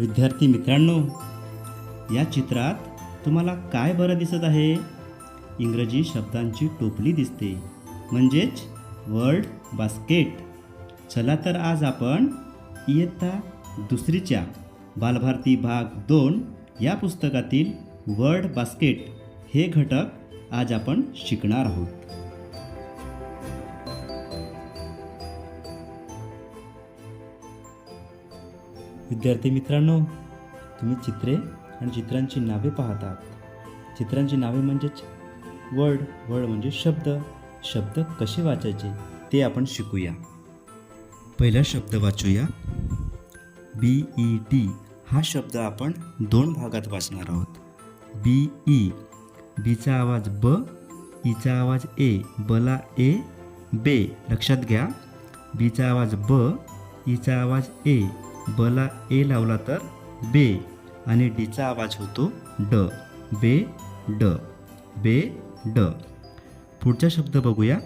विद्यार्थी मित्रांनो या चित्रात तुम्हाला काय बरं दिसत आहे? इंग्रजी शब्दांची टोपली दिसते. म्हणजेच वर्ल्ड बास्केट. चला तर आज आपण इयत्ता दुसरीच्या बालभारती भाग दोन या पुस्तकातील वर्ल्ड बास्केट हे घटक आज आपण शिकणार आहोत. विद्यार्थी मित्रांनो तुम्ही चित्रे आणि चित्रांची नावे पाहतात. चित्रांची नावे म्हणजेच वर्ड वर्ड म्हणजे शब्द. शब्द कसे वाचायचे ते आपण शिकूया. पहिला शब्द वाचूया. बी ई डी हा शब्द आपण दोन भागात वाचणार आहोत. बी ई बीचा आवाज ब e ईचा आवाज ए बला ए बे लक्षात घ्या. बीचा आवाज ब e ईचा आवाज ए बला ए लावला तर बे आणि डीचा आवाज होतो ड. बे ड. बे ड. पुढचा शब्द बघूया.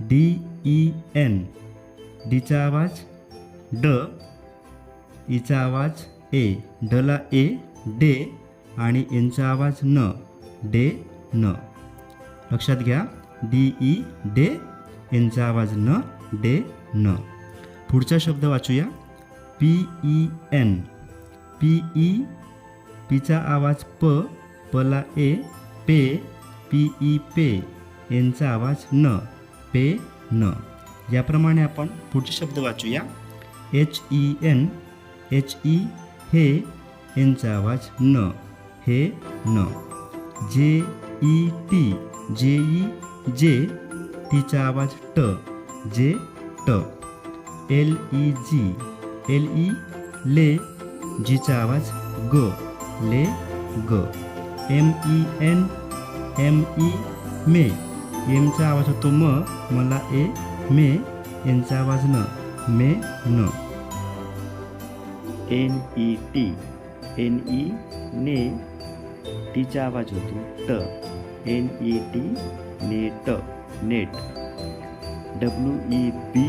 D E N. डीचा आवाज ड. ईचा आवाज ए. डला ए डे. आणि एनचा आवाज न डे न. लक्षात घ्या. D E day. एनचा आवाज न डे न. पुढचा शब्द वाचूया. P E N P E पीचा आवाज प पला ए पे पी ई पे एनचा आवाज न पे न. याप्रमाणे आपण पुढचे शब्द वाचूया. H E N H E हे एनचा आवाज न हे न. जे ई टी जे ई जे टीचा आवाज ट जे ट. L E G L E ले जीचा आवाज ग. ले ग. M E N M E मे. एमचा आवाज होतो म मला ए मे. एनचा आवाज न मे न. N E T N E ने. टीचा आवाज होतो ट N E T net net W E B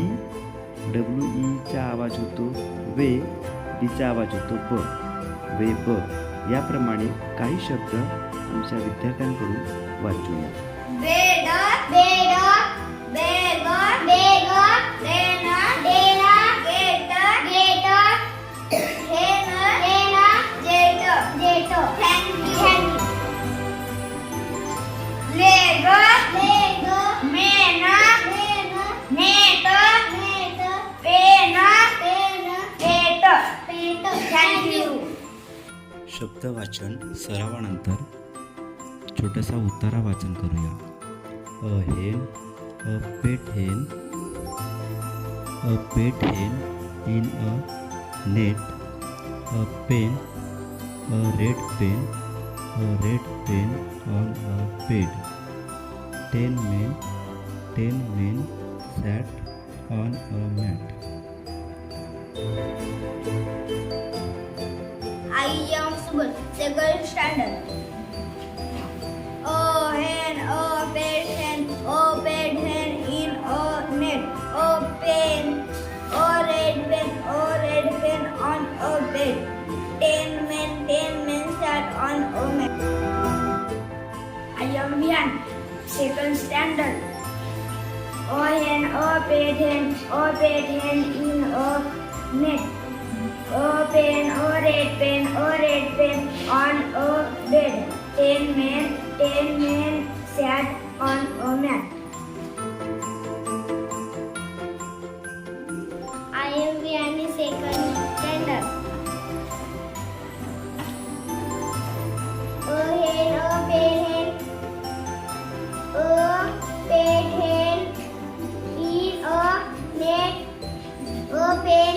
W Icha आवाज होतो वे डीचा आवाज होतो ब. वे ब. याप्रमाणे काही शब्द आमच्या विद्यार्थ्यांकडून वाचूया. शब्द वाचन सरावानंतर छोटासा उतारा वाचन करूया. अ हेन a pet hen a pet hen in a net a pen a red pen a red pen on a pad. Ten men ten men sat on a mat. I am Subal, second standard. O hen, o bed hen, o bed hen in o net. O pen, o red pen, o red pen on o bed. Ten men, ten men sat on o mat. I am Vian, second standard. O hen, o bed hen, o bed hen in o net. O pen, O red pen, O red pen, on a bed. Ten men, ten men sat on a mat. I am Vyani second standard. Oh hen, oh pen, hen. Oh pen, hen. In a net, pen.